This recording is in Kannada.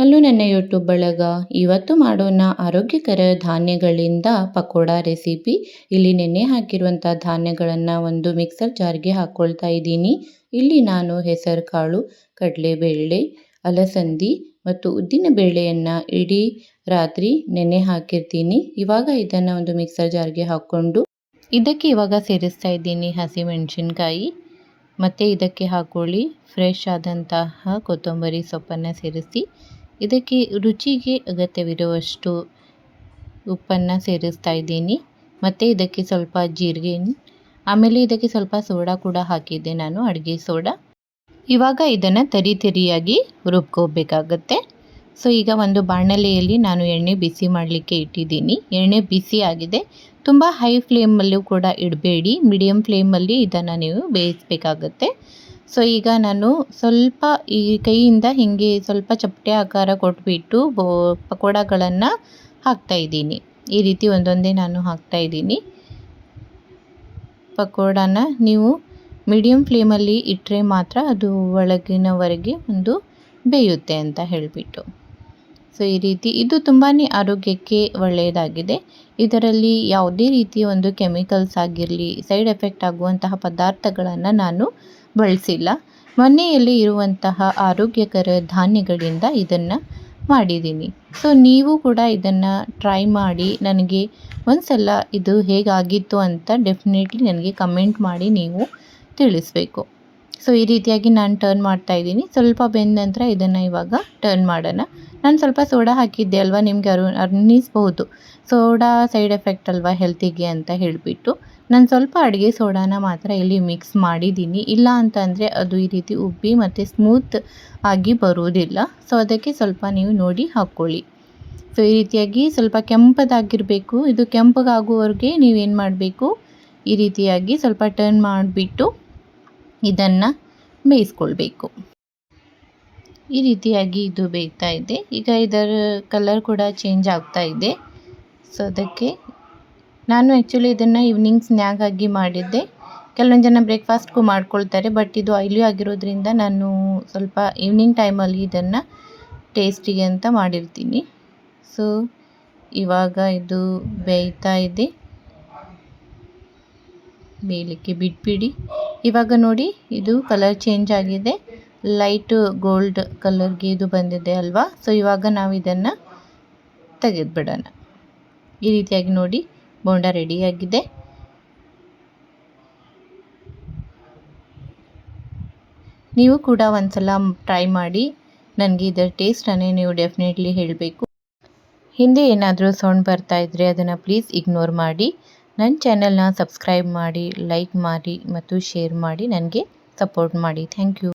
ಹಲೋ ನನ್ನ ಯೂಟ್ಯೂಬ್ ಬಳಗ, ಇವತ್ತು ಮಾಡೋಣ ಆರೋಗ್ಯಕರ ಧಾನ್ಯಗಳಿಂದ ಪಕೋಡ ರೆಸಿಪಿ. ಇಲ್ಲಿ ನೆನೆ ಹಾಕಿರುವಂಥ ಧಾನ್ಯಗಳನ್ನು ಒಂದು ಮಿಕ್ಸರ್ ಜಾರ್ಗೆ ಹಾಕ್ಕೊಳ್ತಾ ಇದ್ದೀನಿ. ಇಲ್ಲಿ ನಾನು ಹೆಸರು, ಕಾಳು, ಕಡಲೆಬೇಳೆ, ಅಲಸಂದಿ ಮತ್ತು ಉದ್ದಿನ ಬೇಳೆಯನ್ನು ಇಡೀ ರಾತ್ರಿ ನೆನೆ ಹಾಕಿರ್ತೀನಿ. ಇವಾಗ ಇದನ್ನು ಒಂದು ಮಿಕ್ಸರ್ ಜಾರ್ಗೆ ಹಾಕ್ಕೊಂಡು ಇದಕ್ಕೆ ಇವಾಗ ಸೇರಿಸ್ತಾ ಇದ್ದೀನಿ ಹಸಿಮೆಣಸಿನ್ಕಾಯಿ. ಮತ್ತು ಇದಕ್ಕೆ ಹಾಕ್ಕೊಳ್ಳಿ ಫ್ರೆಶ್ ಆದಂತಹ ಕೊತ್ತಂಬರಿ ಸೊಪ್ಪನ್ನು ಸೇರಿಸಿ. ಇದಕ್ಕೆ ರುಚಿಗೆ ಅಗತ್ಯವಿರುವಷ್ಟು ಉಪ್ಪನ್ನು ಸೇರಿಸ್ತಾ ಇದ್ದೀನಿ. ಮತ್ತು ಇದಕ್ಕೆ ಸ್ವಲ್ಪ ಜೀರಿಗೆ, ಆಮೇಲೆ ಇದಕ್ಕೆ ಸ್ವಲ್ಪ ಸೋಡಾ ಕೂಡ ಹಾಕಿದ್ದೆ ನಾನು, ಅಡುಗೆ ಸೋಡಾ. ಇವಾಗ ಇದನ್ನು ತರಿ ತರಿಯಾಗಿ ರುಬ್ಕೋಬೇಕಾಗತ್ತೆ. ಸೊ, ಈಗ ಒಂದು ಬಾಣಲೆಯಲ್ಲಿ ನಾನು ಎಣ್ಣೆ ಬಿಸಿ ಮಾಡಲಿಕ್ಕೆ ಇಟ್ಟಿದ್ದೀನಿ. ಎಣ್ಣೆ ಬಿಸಿ ಆಗಿದೆ. ತುಂಬ ಹೈ ಫ್ಲೇಮಲ್ಲೂ ಕೂಡ ಇಡಬೇಡಿ. ಮೀಡಿಯಮ್ ಫ್ಲೇಮಲ್ಲಿ ಇದನ್ನು ನೀವು ಬೇಯಿಸಬೇಕಾಗತ್ತೆ. ಸೊ ಈಗ ನಾನು ಸ್ವಲ್ಪ ಈ ಕೈಯಿಂದ ಹೀಗೆ ಸ್ವಲ್ಪ ಚಪ್ಪಟೆ ಆಕಾರ ಕೊಟ್ಬಿಟ್ಟು ಬೋ ಪಕೋಡಗಳನ್ನು ಹಾಕ್ತಾಯಿದ್ದೀನಿ ಈ ರೀತಿ ಒಂದೊಂದೇ ನಾನು ಹಾಕ್ತಾಯಿದ್ದೀನಿ ಪಕೋಡನ ನೀವು ಮೀಡಿಯಮ್ ಫ್ಲೇಮಲ್ಲಿ ಇಟ್ಟರೆ ಮಾತ್ರ ಅದು ಒಳಗಿನವರೆಗೆ ಒಂದು ಬೇಯುತ್ತೆ ಅಂತ ಹೇಳಿಬಿಟ್ಟು. ಸೊ ಈ ರೀತಿ ಇದು ತುಂಬಾ ಆರೋಗ್ಯಕ್ಕೆ ಒಳ್ಳೆಯದಾಗಿದೆ. ಇದರಲ್ಲಿ ಯಾವುದೇ ರೀತಿಯ ಒಂದು ಕೆಮಿಕಲ್ಸ್ ಆಗಿರಲಿ, ಸೈಡ್ ಎಫೆಕ್ಟ್ ಆಗುವಂತಹ ಪದಾರ್ಥಗಳನ್ನು ನಾನು ಬಳಸಿಲ್ಲ. ಮನೆಯಲ್ಲಿ ಇರುವಂತಹ ಆರೋಗ್ಯಕರ ಧಾನ್ಯಗಳಿಂದ ಇದನ್ನು ಮಾಡಿದ್ದೀನಿ. ಸೊ ನೀವು ಕೂಡ ಇದನ್ನು ಟ್ರೈ ಮಾಡಿ ನನಗೆ ಒಂದು ಸಲ ಇದು ಹೇಗಾಗಿತ್ತು ಅಂತ ಡೆಫಿನೆಟ್ಲಿ ನನಗೆ ಕಮೆಂಟ್ ಮಾಡಿ ನೀವು ತಿಳಿಸ್ಬೇಕು. ಸೊ ಈ ರೀತಿಯಾಗಿ ನಾನು ಟರ್ನ್ ಮಾಡ್ತಾ ಇದ್ದೀನಿ. ಸ್ವಲ್ಪ ಬೆಂದ ನಂತರ ಇದನ್ನು ಇವಾಗ ಟರ್ನ್ ಮಾಡೋಣ. ನಾನು ಸ್ವಲ್ಪ ಸೋಡಾ ಹಾಕಿದ್ದೆ ಅಲ್ವಾ ನಿಮಗೆ ಅರು ಅನ್ನಿಸ್ಬಹುದು ಸೋಡಾ ಸೈಡ್ ಎಫೆಕ್ಟ್ ಅಲ್ವಾ ಹೆಲ್ತಿಗೆ ಅಂತ ಹೇಳಿಬಿಟ್ಟು ನಾನು ಸ್ವಲ್ಪ ಅಡುಗೆ ಸೋಡಾನ ಮಾತ್ರ ಇಲ್ಲಿ ಮಿಕ್ಸ್ ಮಾಡಿದ್ದೀನಿ. ಇಲ್ಲ ಅಂತಂದರೆ ಅದು ಈ ರೀತಿ ಉಬ್ಬಿ ಮತ್ತು ಸ್ಮೂತ್ ಆಗಿ ಬರುವುದಿಲ್ಲ. ಸೊ ಅದಕ್ಕೆ ಸ್ವಲ್ಪ ನೀವು ನೋಡಿ ಹಾಕ್ಕೊಳ್ಳಿ ಸೊ ಈ ರೀತಿಯಾಗಿ ಸ್ವಲ್ಪ ಕೆಂಪದಾಗಿರಬೇಕು. ಇದು ಕೆಂಪಗಾಗುವವರೆಗೆ ನೀವೇನು ಮಾಡಬೇಕು? ಈ ರೀತಿಯಾಗಿ ಸ್ವಲ್ಪ ಟರ್ನ್ ಮಾಡಿಬಿಟ್ಟು ಇದನ್ನು ಬೇಯಿಸ್ಕೊಳ್ಬೇಕು. ಈ ರೀತಿಯಾಗಿ ಇದು ಬೇಯ್ತಾ ಇದೆ. ಈಗ ಇದರ ಕಲರ್ ಕೂಡ ಚೇಂಜ್ ಆಗ್ತಾ ಇದೆ. ಸೊ ಅದಕ್ಕೆ ನಾನು ಆ್ಯಕ್ಚುಲಿ ಇದನ್ನು ಈವ್ನಿಂಗ್ ಸ್ನ್ಯಾಕ್ ಆಗಿ ಮಾಡಿದ್ದೆ. ಕೆಲವೊಂದು ಜನ ಬ್ರೇಕ್ಫಾಸ್ಟ್ಗೂ ಮಾಡ್ಕೊಳ್ತಾರೆ ಬಟ್ ಇದು ಆಯ್ಲಿ ಆಗಿರೋದ್ರಿಂದ ನಾನು ಸ್ವಲ್ಪ ಈವ್ನಿಂಗ್ ಟೈಮಲ್ಲಿ ಇದನ್ನು ಟೇಸ್ಟಿಗೆ ಅಂತ ಮಾಡಿರ್ತೀನಿ. ಸೊ ಇವಾಗ ಇದು ಬೇಯ್ತಾ ಇದೆ. ಬೇಯಲಿಕ್ಕೆ ಬಿಟ್ಬಿಡಿ. ಇವಾಗ ನೋಡಿ, ಇದು ಕಲರ್ ಚೇಂಜ್ ಆಗಿದೆ. ಲೈಟ್ ಗೋಲ್ಡ್ ಕಲರ್ಗೆ ಇದು ಬಂದಿದೆ ಅಲ್ವಾ? ಸೊ ಇವಾಗ ನಾವು ಇದನ್ನು ತೆಗೆದುಬಿಡೋಣ ಈ ರೀತಿಯಾಗಿ ನೋಡಿ, ಬೋಂಡ ರೆಡಿಯಾಗಿದೆ ನೀವು ಕೂಡ ಒಂದ್ಸಲ ಟ್ರೈ ಮಾಡಿ, ನನಗೆ ಇದರ ಟೇಸ್ಟನ್ನೇ ನೀವು ಡೆಫಿನೆಟ್ಲಿ ಹೇಳಬೇಕು. ಹಿಂದೆ ಏನಾದರೂ ಸೌಂಡ್ ಬರ್ತಾ ಇದ್ದರೆ ಅದನ್ನು ಪ್ಲೀಸ್ ಇಗ್ನೋರ್ ಮಾಡಿ ನನ್ನ ಚಾನೆಲ್ನ ಸಬ್ಸ್ಕ್ರೈಬ್ ಮಾಡಿ ಲೈಕ್ ಮಾಡಿ, ಮತ್ತು ಶೇರ್ ಮಾಡಿ, ನನಗೆ ಸಪೋರ್ಟ್ ಮಾಡಿ. Thank you